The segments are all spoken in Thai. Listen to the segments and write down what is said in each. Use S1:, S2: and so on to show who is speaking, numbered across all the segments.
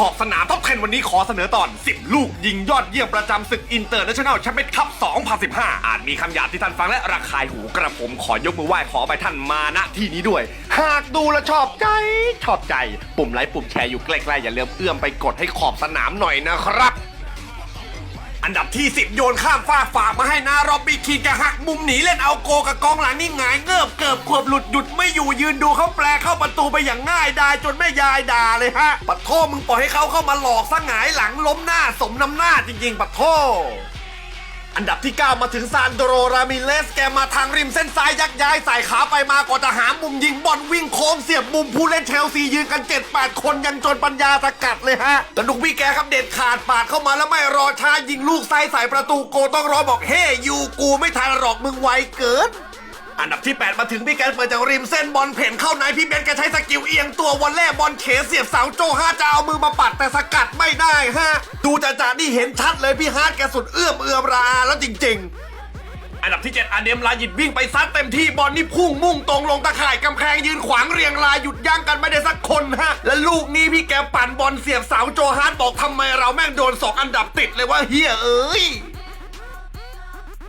S1: ขอบสนามท็อป10วันนี้ขอเสนอตอน 10 ลูกยิงยอดเยี่ยมประจำศึกอินเตอร์เนชั่นแนลแชมเปี้ยนคัพ 2015 อาจมีคำหยาบที่ท่านฟังและระคายหูกระผมขอยกมือไหว้ขอไปท่านมาณที่นี้ด้วย หากดูและชอบใจ ชอบใจ ปุ่มไลค์ปุ่มแชร์อยู่ใกล้ๆอย่าลืมเอื้อมไปกดให้ขอบสนามหน่อยนะครับ อันดับที่ 10 โยนข้ามฟ้ากฝากมาให้นารอบบีคีนกะหักมุมหนีเล่นเอาโกกับกองหลังนี่หงายเงิบเกิบขวบหลุดหยุดไม่อยู่ยืนดูเขาแปลเข้าประตูไปอย่างง่ายดายจนแม่ยายด่าเลยฮะปัดโทมึงปล่อยให้เขาเข้ามาหลอกซะหงายหลังล้มหน้าสมน้ำหน้าจริงๆปัดโท อันดับที่ 9 มาถึงซานโดโรรามิเลสแกมาทางริมเส้นซ้ายยักย้ายสายขาไปมาก่อนจะหามุมยิงบอลวิ่งโค้งเสียบมุมผู้เล่นเชลซียืนกัน 7-8 คนยังจนปัญญาสกัดเลยฮะแต่ดุกพี่แกครับเด็ดขาดปาดเข้ามาแล้วไม่รอช้ายิงลูกไส้ใส่ประตูโกต้องรอบอกเฮ้ยูกูไม่ทันหรอกมึงไวเกิน อันดับที่ 8 มาถึงพี่แกนเปิดจากริมเส้นบอลเพ่นเข้าในพี่เบนแกใช้สกิลเอียงตัววอลเล่บอลเขเสียบเสาโจฮาจะเอามือมาปัดแต่สกัดไม่ได้ฮะดูจ่าๆนี่เห็นชัดเลยพี่ฮาร์ดแกสุดเอื้อมเอื้อมราแล้วจริง ๆอันดับที่ 7อาเดมลายิดวิ่งไปซัดเต็มที่บอลนี่พุ่งมุ่งตรงลงตะข่ายกำแพงยืนขวางเรียงรายหยุดยั้งกันไม่ได้สักคนฮะ และลูกนี้พี่แกปั่นบอลเสียบเสาโจฮาร์ดบอกทำไมเราแม่งโดนสองอันดับติดเลยว่าเฮียเอ้ย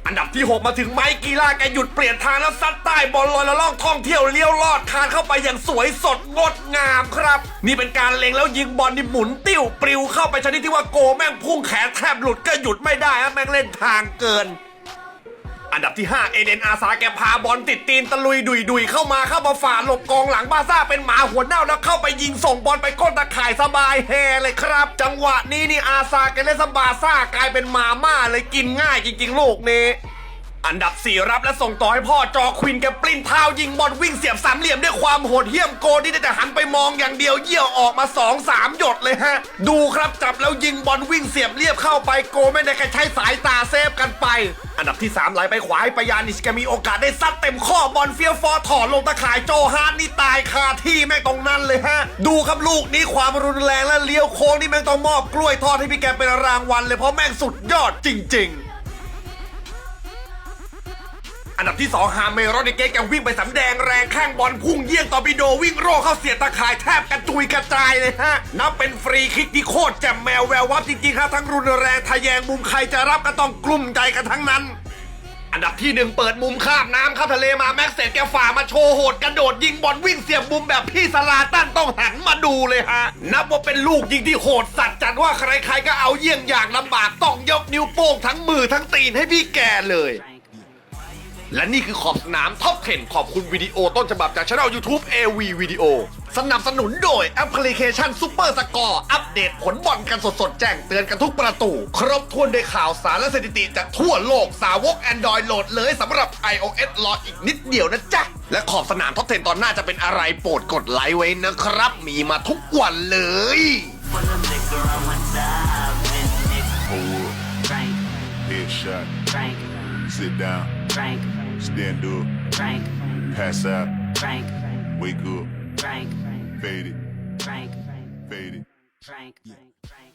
S1: อันดับที่ 6 มาถึงไมค์กีฬาแกหยุดเปลี่ยนทางแล้วซัดใต้บอลลอยละล่องท่องเที่ยวเลี้ยวลอดคานเข้าไปอย่างสวยสดงดงามครับ นี่เป็นการเล็งแล้วยิงบอลนี่หมุนติ้วปลิวเข้าไปชนิดที่ว่าโกแม่งพุ่งแขนแทบหลุดก็หยุดไม่ได้ฮะแม่งเล่นทางเกิน อันดับที่ 5 เอเดนอาซาแกพาบอลติดตีนตะลุยดุยดุยเข้ามาเข้ามาฝ่าหลบกองหลังบาซ่าเป็นหมาหัวเน่าแล้วเข้าไปยิงส่งบอลไปก้นตะข่ายสบายแฮเลยครับ จังหวะนี้นี่อาซาแกเล่นสบาซ่ากลายเป็นหมาม่าเลยกินง่ายจริงๆ โลกนี้อันดับ 4 รับและส่งต่อให้พ่อจอควินแกปลิ้นเท้ายิงบอลวิ่งเสียบสามเหลี่ยมด้วยความโหดเหี้ยมโกนี่แต่หันไปมองอย่างเดียวเยี่ยวออกมา 2 3 หยดเลยฮะ ดูครับจับแล้วยิงบอลวิ่งเสียบเรียบเข้าไปโกไม่ได้แค่ใช้สายตาเซฟกัน อันดับที่ 3ไหลไปขวาให้ปยานิชแกมีโอกาสได้ซัดเต็มข้อบอลเฟียฟอร์ถอดลงตะข่ายโจฮาร์ดนี่ตายคาที่แม่งตรงนั้นเลยฮะ ดูครับลูกนี้ความรุนแรงและเลี้ยวโค้งนี่แม่งต้องมอบกล้วยทอดให้พี่แกเป็นรางวัลเลยเพราะแม่งสุดยอดจริง ๆอันดับที่ 2 ฮาเมโรดิเกแกวิ่งไปสำแดงแร งข้งบอลพุ่งเยี่ยงตอร์ปิโดวิ่งโร่เข้าเสียตะข่ายแทบกระจุยกระจายเลยฮะ นับเป็นฟรีคิกที่โคตรแจ่มแมวแวววับจริงๆครับทั้งรุนแรงทะแยงมุมใครจะรับก็ต้องกลุ้มใจกันทั้งนั้น อันดับที่หนึ่งเปิดมุมข้ามน้ำเข้าทะเลมาแม็กเซตแกฝ่ามาโชว์โหดกระโดดยิงบอลวิ่งเสียบมุมแบบพี่สลาตันต้องหันมาดูเลยฮะ นับว่าเป็นลูกยิงที่โหดสัตว์จัดว่าใครๆก็เอาเยี่ยงอย่างลำบากต้องยกนิ้วโป้งทั้งมือทั้งตีนให้พี่แกเลย และนี่คือขอบสนามท็อป10ขอบคุณวิดีโอต้นฉบับจากช่อง YouTube AV วิดีโอสนับสนุนโดยแอปพลิเคชัน Super Score อัปเดตผลบอลกันสดๆ แจ้งเตือนกันทุกประตู ครบถ้วนด้วยข่าวสารและสถิติจากทั่วโลกสาวก Android โหลดเลยสำหรับ iOS รออีกนิดเดียวนะจ๊ะ และขอบสนามท็อป10ตอนหน้าจะเป็นอะไรโปรดกดไลค์ไว้นะครับ มีมาทุกวันเลย
S2: Headshot. Sit down.
S3: Frank.
S2: Stand up.
S3: Frank.
S2: Pass out.
S3: Frank.
S2: Wake up.
S3: Frank.
S2: Fade
S3: Frank.
S2: Faded. Frank.
S3: Frank. Frank.